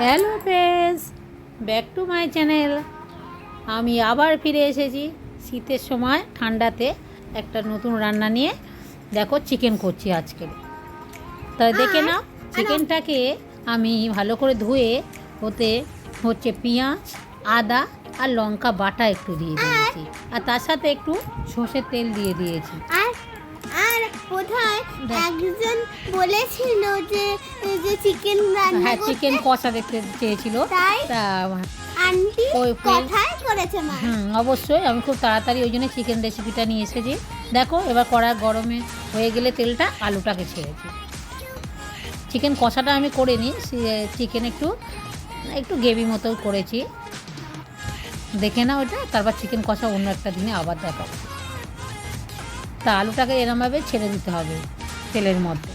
Hello friends back to my channel আমি আবার ফিরে এসেছি শীতের সময় ঠান্ডাতে একটা নতুন রান্না নিয়ে। দেখো চিকেন করছি আজকে। তা দেখে নাও চিকেনটাকে আমি ভালো করে ধুয়ে ওতে হচ্ছে পেঁয়াজ আদা আর লঙ্কা বাটা একটু দিয়ে দিয়েছি। আর তার সাথে একটু সর্ষের তেল দিয়ে দিয়েছি। দেখ। একজন বলেছিল যে যে চিকেন রান্না হ্যাঁ চিকেন কষা দেখতে চেয়েছিল। তাই? আন্টি কথাই করেছে মা। হুম অবশ্যই আমি খুব তাড়াতাড়ি ওই জন্য চিকেন রেসিপিটা নিয়ে এসেছি। দেখো এবার কড়া গরমে হয়ে গেলে তেলটা আলুটাকে ছেড়েছি চিকেন কষাটা আমি করে নিই চিকেন একটু একটু গ্রেভি মতো করেছি। দেখে না ওটা তারপর চিকেন কষা অন্য একটা দিনে আবার দেখাবো। তা আলুটাকে এরমভাবে ছেড়ে দিতে হবে তেলের মধ্যে।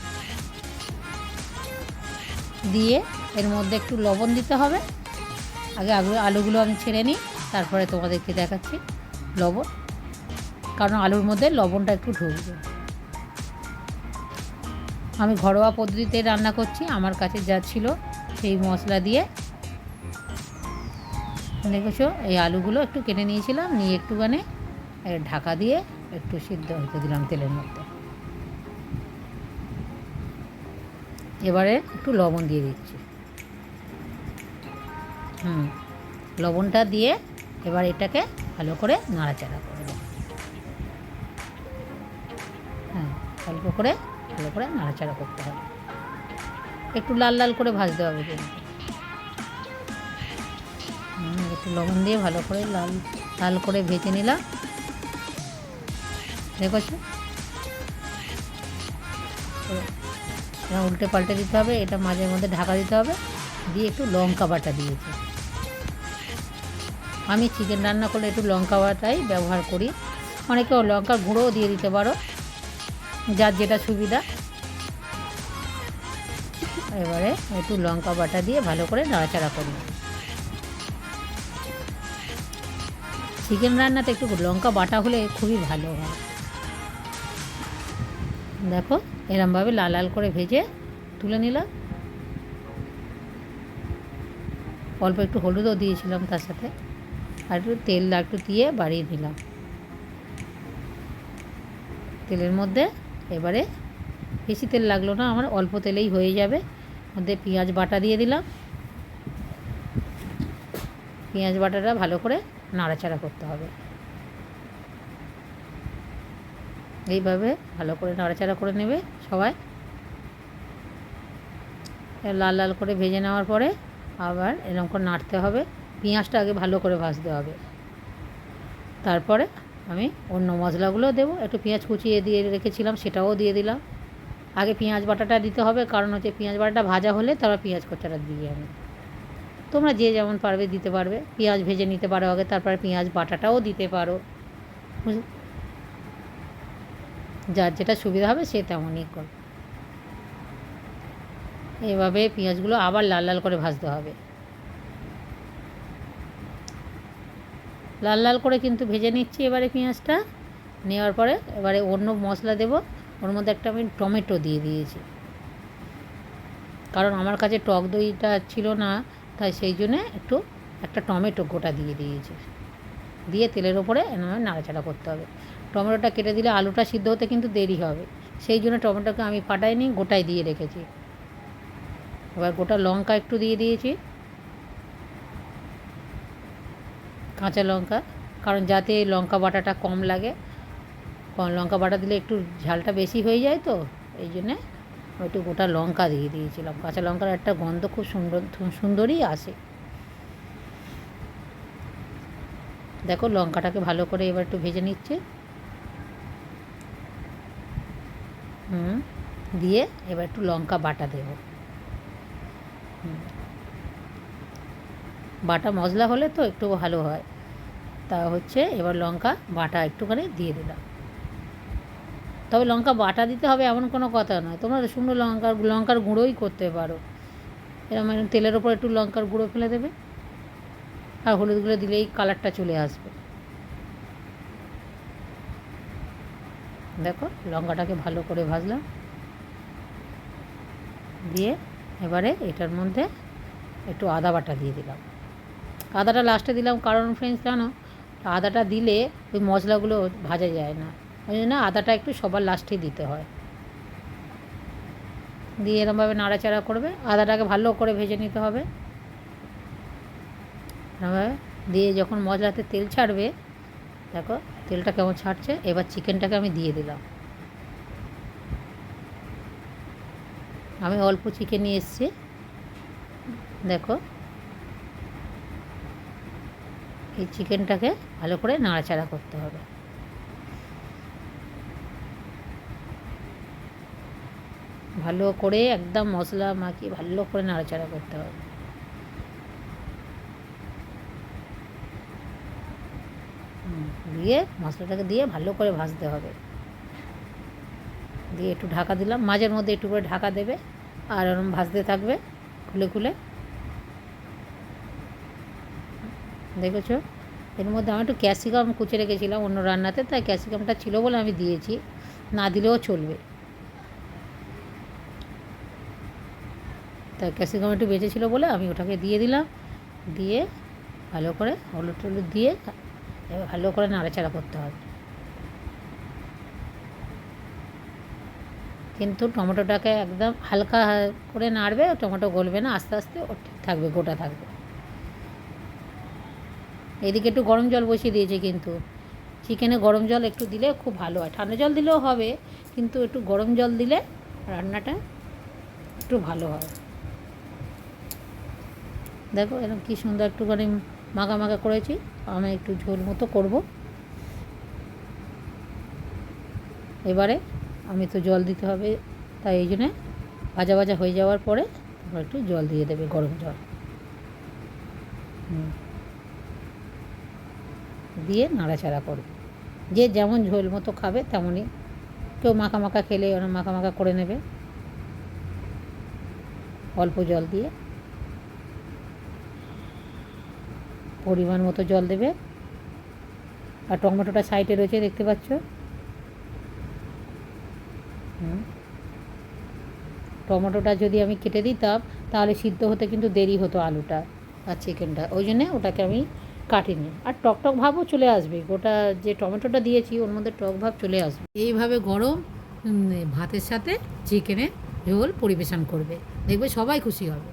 দিয়ে এর মধ্যে একটু লবণ দিতে হবে। আগে আলু, আলুগুলো আমি ছেড়ে নিই, তারপরে তোমাদেরকে দেখাচ্ছি লবণ। কারণ আলুর মধ্যে লবণটা একটু ঢুকবে। আমি ঘরোয়া পদ্ধতিতে রান্না করছি, আমার কাছে যা ছিল সেই মশলা দিয়ে। দেখেছ, এই আলুগুলো একটু কেটে নিয়েছিলাম, নিয়ে একটুখানি ঢাকা দিয়ে একটু সিদ্ধ হতে দিলাম তেলের মধ্যে। এবারে একটু লবণ দিয়ে দিচ্ছি। হুম, লবণটা দিয়ে এবার এটাকে ভালো করে নাড়াচাড়া করে দেবো হ্যাঁ অল্প করে ভালো করে নাড়াচাড়া করতে হবে। একটু লাল লাল করে ভাজতে হবে একটু লবণ দিয়ে ভালো করে লাল লাল করে ভেজে নিলাম। দেখেছ এটা উল্টে পাল্টে দিতে হবে, এটা মাঝে মধ্যে ঢাকা দিতে হবে, দিয়ে একটু লঙ্কা বাটা দিয়েছি। আমি চিকেন রান্না করলে একটু লঙ্কা বাটাই ব্যবহার করি। অনেকে লঙ্কার গুঁড়োও দিয়ে দিতে পারো, যার যেটা সুবিধা। এবারে একটু লঙ্কা বাটা দিয়ে ভালো করে নাড়াচাড়া করি। চিকেন রান্নাতে একটু লঙ্কা বাটা হলে খুবই ভালো হয়। দেখো, এরমভাবে লাল লাল করে ভেজে তুলে নিলাম। অল্প একটু হলুদও দিয়েছিলাম তার সাথে। আর একটু তেল একটু দিয়ে বাড়িয়ে নিলাম। তেলের মধ্যে এবারে বেশি তেল লাগল না, আমার অল্প তেলেই হয়ে যাবে। মধ্যে পেঁয়াজ বাটা দিয়ে দিলাম। পেঁয়াজ বাটাটা ভালো করে নাড়াচাড়া করতে হবে। এইভাবে ভালো করে নাড়াচাড়া করে নেবে সবাই। লাল লাল করে ভেজে নেওয়ার পরে আবার এরকম করে নাড়তে হবে। পেঁয়াজটা আগে ভালো করে ভাজতে হবে। তারপরে আমি অন্য মশলাগুলো দেবো। একটু পেঁয়াজ কুচিয়ে দিয়ে রেখেছিলাম, সেটাও দিয়ে দিলাম। আগে পেঁয়াজ বাটাটা দিতে হবে, কারণ হচ্ছে পেঁয়াজ বাটাটা ভাজা হলে তারপর পেঁয়াজ কচাটা দিই আমি। তোমরা যে যেমন পারবে দিতে পারবে। পেঁয়াজ ভেজে নিতে পারো আগে, তারপরে পেঁয়াজ বাটাটাও দিতে পারো। যার যেটা সুবিধা হবে সে তেমনই করবে। এভাবে পেঁয়াজগুলো আবার লাল লাল করে ভাজতে হবে। লাল লাল করে কিন্তু ভেজে নিচ্ছি এবারে পেঁয়াজটা। নেওয়ার পরে এবারে অন্য মশলা দেব। ওর মধ্যে একটা আমি টমেটো দিয়ে দিয়েছি। কারণ আমার কাছে টক দইটা ছিল না, তাই সেই জন্যে একটু একটা টমেটো গোটা দিয়ে দিয়েছি। দিয়ে তেলের ওপরে এরকম নাড়াচাড়া করতে হবে। টমেটোটা কেটে দিলে আলুটা সিদ্ধ হতে কিন্তু দেরি হবে। সেই জন্য টমেটোকে আমি ফাটাইনি গোটাই দিয়ে রেখেছি। এবার গোটা লঙ্কা একটু দিয়ে দিয়েছি। কাঁচা লঙ্কা, কারণ যাতে লঙ্কা বাটাটা কম লাগে। কম লঙ্কা বাটা দিলে একটু ঝালটা বেশি হয়ে যায় তো, এই জন্যে একটু গোটা লঙ্কা দিয়ে দিয়েছিলাম। কাঁচা লঙ্কার একটা গন্ধ খুব সুন্দর, সুন্দরই আসে। দেখো লঙ্কাটাকে ভালো করে এবার একটু ভেজে নিচ্ছে হুম দিয়ে এবার একটু লঙ্কা বাটা দেবো। বাটা মশলা হলে তো একটু ভালো হয়। তা হচ্ছে এবার লঙ্কা বাটা একটুখানি দিয়ে দিলাম। তবে লঙ্কা বাটা দিতে হবে এমন কোনো কথা নয়। তোমরা শুকনো লঙ্কার লঙ্কার গুঁড়োই করতে পারো। এরকম একটু তেলের ওপর একটু লঙ্কার গুঁড়ো ফেলে দেবে। আর হলুদ গুঁড়ো দিলেই কালারটা চলে আসবে। দেখো, লঙ্কাটাকে ভালো করে ভাজলাম। দিয়ে এবারে এটার মধ্যে একটু আদা বাটা দিয়ে দিলাম। আদাটা লাস্টে দিলাম, কারণ ফ্রেন্ডস জানো, আদাটা দিলে ওই মশলাগুলো ভাজা যায় না। ওই জন্য আদাটা একটু সবার লাস্টে দিতে হয়। দিয়ে এরমভাবে নাড়াচাড়া করবে। আদাটাকে ভালো করে ভেজে নিতে হবে। দিয়ে যখন মশলাতে তেল ছাড়বে দেখো, তেলটা কেমন ছাড়ছে? এবার চিকেনটাকে আমি দিয়ে দিলাম। আমি অল্প চিকেন নিয়ে এসেছি। দেখো, এই চিকেনটাকে ভালো করে নাড়াচাড়া করতে হবে। ভালো করে একদম মশলা মাখিয়ে ভালো করে নাড়াচাড়া করতে হবে। দিয়ে মশলাটাকে দিয়ে ভালো করে ভাজতে হবে। দিয়ে একটু ঢাকা দিলাম। মাঝের মধ্যে একটু করে ঢাকা দেবে আর ওরম ভাজতে থাকবে খুলে খুলে। দেখেছ? এর মধ্যে আমি একটু ক্যাপসিকাম কুচে রেখেছিলাম অন্য রান্নাতে, তাই ক্যাপসিকামটা ছিল বলে আমি দিয়েছি। না দিলেও চলবে। তাই ক্যাপসিকাম একটু বেঁচে ছিল বলে আমি ওটাকে দিয়ে দিলাম। দিয়ে ভালো করে হলুদ টলুদ দিয়ে এবার ভালো করে নাড়াচাড়া করতে হবে কিন্তু টমেটোটাকে একদম হালকা করে নাড়বে, টমেটো গলবে না, আস্তে আস্তে ও ঠিক থাকবে, গোটা থাকবে। এদিকে একটু গরম জল বসিয়ে দিয়েছি কিন্তু। চিকেনে গরম জল একটু দিলে খুব ভালো হয়। ঠান্ডা জল দিলেও হবে, কিন্তু একটু গরম জল দিলে রান্নাটা একটু ভালো হয়। দেখো এরকম কী সুন্দর একটুখানি মাখা মাখা করেছি, আমি একটু ঝোল মতো করব। এবারে আমি তো জল দিতে হবে, তাই এই জন্যে ভাজা ভাজা হয়ে যাওয়ার পরে তারপর একটু জল দিয়ে দেবে গরম জল। দিয়ে নাড়াচাড়া করবে। যে যেমন ঝোল মতো খাবে তেমনই। কেউ মাখা মাখা খেলে ওরা মাখা মাখা করে নেবে। অল্প জল দিয়ে পরিমাণ মতো জল দেবে। আর টমেটোটা সাইডে রয়েছে, দেখতে পাচ্ছ। টমেটোটা যদি আমি কেটে দিতাম, তাহলে সিদ্ধ হতে কিন্তু দেরি হতো আলুটা আর চিকেনটা। ওই জন্যে ওটাকে আমি কাটিনি। আর টক টক ভাবও চলে আসবে। গোটা যে টমেটোটা দিয়েছি, ওর মধ্যে টক ভাব চলে আসবে। এইভাবে গরম ভাতের সাথে চিকেনের ঝোল পরিবেশন করবে। দেখবে সবাই খুশি হবে।